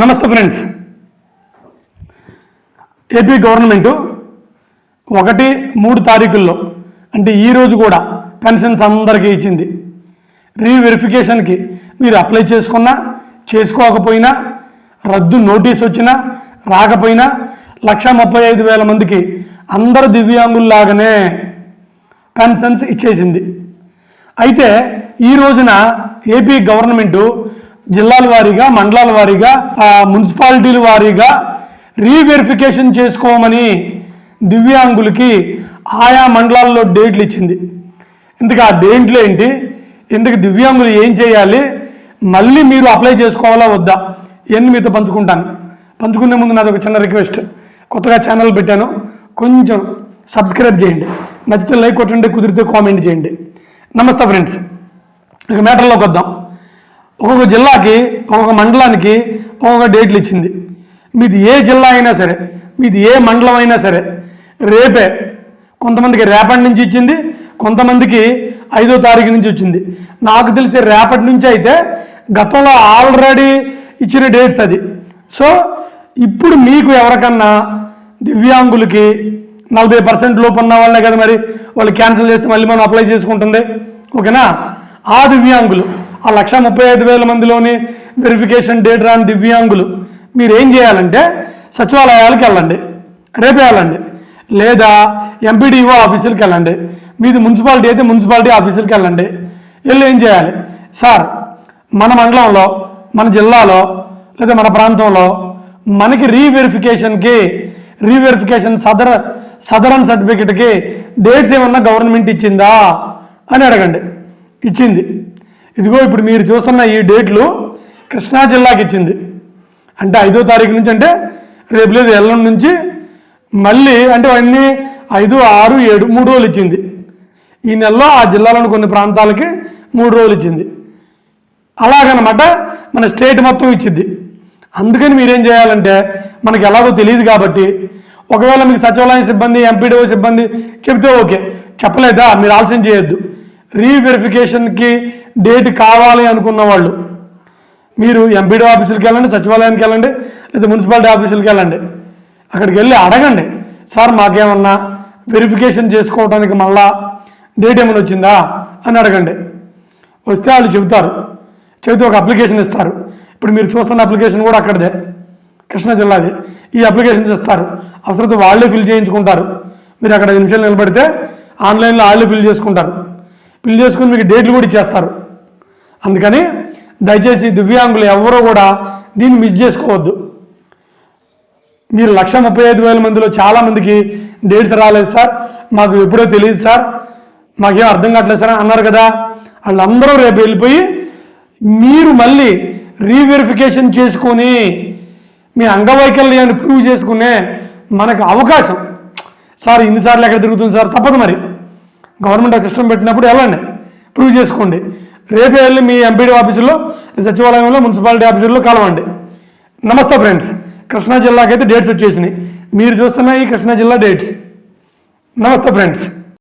నమస్తే friends. AP government ఒకటి మూడు తారీఖుల్లో అంటే ఈరోజు కూడా పెన్షన్స్ అందరికీ ఇచ్చింది. రీవెరిఫికేషన్కి మీరు అప్లై చేసుకున్నా చేసుకోకపోయినా రద్దు నోటీస్ వచ్చినా రాకపోయినా లక్ష ముప్పై ఐదు వేల మందికి అందరు దివ్యాంగుల్లాగానే పెన్షన్స్ ఇచ్చేసింది. అయితే ఈ రోజున ఏపీ గవర్నమెంటు జిల్లాల వారీగా మండలాల వారీగా మున్సిపాలిటీల వారీగా రీవెరిఫికేషన్ చేసుకోమని దివ్యాంగులకి ఆయా మండలాల్లో డేట్లు ఇచ్చింది. ఇందుకు ఆ డేట్లు ఏంటి? ఇందుకు దివ్యాంగులు ఏం చేయాలి? మళ్ళీ మీరు అప్లై చేసుకోవాలా వద్దా? ఇవన్నీ మీతో పంచుకుంటాను. పంచుకునే ముందు నాది ఒక చిన్న రిక్వెస్ట్. కొత్తగా ఛానల్ పెట్టాను. కొంచెం సబ్స్క్రైబ్ చేయండి. నచ్చితే లైక్ కొట్టండి కుదిరితే కామెంట్ చేయండి. నమస్తే ఫ్రెండ్స్. ఇక మ్యాటర్లోకి వద్దాం. ఒక్కొక్క జిల్లాకి ఒక్కొక్క మండలానికి ఒక్కొక్క డేట్లు ఇచ్చింది. మీది ఏ జిల్లా అయినా సరే మీది ఏ మండలం అయినా సరే రేపే కొంతమందికి రేపటి నుంచి ఇచ్చింది కొంతమందికి ఐదో తారీఖు నుంచి వచ్చింది. నాకు తెలిసి రేపటి నుంచి అయితే గతంలో ఆల్రెడీ ఇచ్చిన డేట్స్ అది. సో ఇప్పుడు మీకు ఎవరికన్నా దివ్యాంగులకి నలభై పర్సెంట్ లోపు ఉన్న వాళ్ళే కదా మరి వాళ్ళు క్యాన్సిల్ చేస్తే మళ్ళీ మనం అప్లై చేసుకుంటుంది. ఓకేనా? ఆ దివ్యాంగులు. ఆ లక్ష ముప్పై ఐదు వేల మందిలోని వెరిఫికేషన్ డేట్ రాని దివ్యాంగులు మీరు ఏం చేయాలంటే సచివాలయాలకు వెళ్ళండి. రేపే వెళ్ళండి. లేదా ఎంపీడీఓ ఆఫీసులకు వెళ్ళండి. మీది మున్సిపాలిటీ అయితే మున్సిపాలిటీ ఆఫీసులకు వెళ్ళండి. వెళ్ళి ఏం చేయాలి? సార్ మన మండలంలో మన జిల్లాలో లేదా మన ప్రాంతంలో మనకి రీవెరిఫికేషన్కి రీవెరిఫికేషన్ సదర సదరన్ సర్టిఫికెట్కి డేట్స్ ఏమన్నా గవర్నమెంట్ ఇచ్చిందా అని అడగండి. ఇచ్చింది. ఇదిగో ఇప్పుడు మీరు చూస్తున్న ఈ డేట్లు కృష్ణా జిల్లాకి ఇచ్చింది అంటే ఐదో తారీఖు నుంచి అంటే రేపు లేదు ఎల్లుండి నుంచి మళ్ళీ అంటే అన్నీ ఐదు ఆరు ఏడు మూడు రోజులు ఇచ్చింది. ఈ నెలలో ఆ జిల్లాలోని కొన్ని ప్రాంతాలకి మూడు రోజులు ఇచ్చింది. అలాగనమాట మన స్టేట్ మొత్తం ఇచ్చింది అందుకని మీరేం చేయాలంటే మనకి ఎలాగో తెలియదు కాబట్టి ఒకవేళ మీకు సచివాలయం సిబ్బంది ఎంపీడీఓ సిబ్బంది చెప్తే ఓకే. చెప్పలేదా? మీరు ఆలస్యం చేయొద్దు. రీవెరిఫికేషన్కి డేట్ కావాలి అనుకున్న వాళ్ళు మీరు ఎంపీడీ ఆఫీసులకు వెళ్ళండి సచివాలయానికి వెళ్ళండి లేదా మున్సిపాలిటీ ఆఫీసులకు వెళ్ళండి. అక్కడికి వెళ్ళి అడగండి సార్ మాకేమన్నా వెరిఫికేషన్ చేసుకోవడానికి మళ్ళా డేట్ ఏమైనా వచ్చిందా? అని అడగండి. వస్తే వాళ్ళు చెబుతారు చెబితే ఒక అప్లికేషన్ ఇస్తారు. ఇప్పుడు మీరు చూస్తున్న అప్లికేషన్ కూడా అక్కడదే కృష్ణా జిల్లాది. ఈ అప్లికేషన్స్ ఇస్తారు. అవసరమైతే వాళ్ళే ఫిల్ చేయించుకుంటారు. మీరు అక్కడ నిమిషాలు నిలబడితే ఆన్లైన్లో వాళ్ళే ఫిల్ చేసుకుంటారు. ఫిల్ చేసుకుని మీకు డేట్లు కూడా ఇచ్చేస్తారు. అందుకని దయచేసి దివ్యాంగులు ఎవరూ కూడా దీన్ని మిస్ చేసుకోవద్దు. మీరు లక్ష ముప్పై ఐదు వేల మందిలో చాలామందికి డేట్స్ రాలేదు సార్. మాకు ఎప్పుడో తెలియదు సార్. మాకేం అర్థం కావట్లేదు సార్ అన్నారు కదా. వాళ్ళందరూ రేపు వెళ్ళిపోయి మీరు మళ్ళీ రీవెరిఫికేషన్ చేసుకొని మీ అంగవైకల్యాన్ని ప్రూవ్ చేసుకునే మనకు అవకాశం. సార్ ఇన్నిసార్లు ఎక్కడ తిరుగుతుంది సార్. తప్పదు మరి. గవర్నమెంట్ ఆ సిస్టమ్ పెట్టినప్పుడు వెళ్ళండి. ప్రూవ్ చేసుకోండి. రేపే వెళ్ళి మీ ఎంపీడీ ఆఫీసులో సచివాలయంలో మున్సిపాలిటీ ఆఫీసుల్లో కలవండి. నమస్తే ఫ్రెండ్స్. కృష్ణా జిల్లాకైతే డేట్స్ వచ్చేసినాయి. మీరు చూస్తున్న ఈ కృష్ణా జిల్లా డేట్స్. నమస్తే ఫ్రెండ్స్.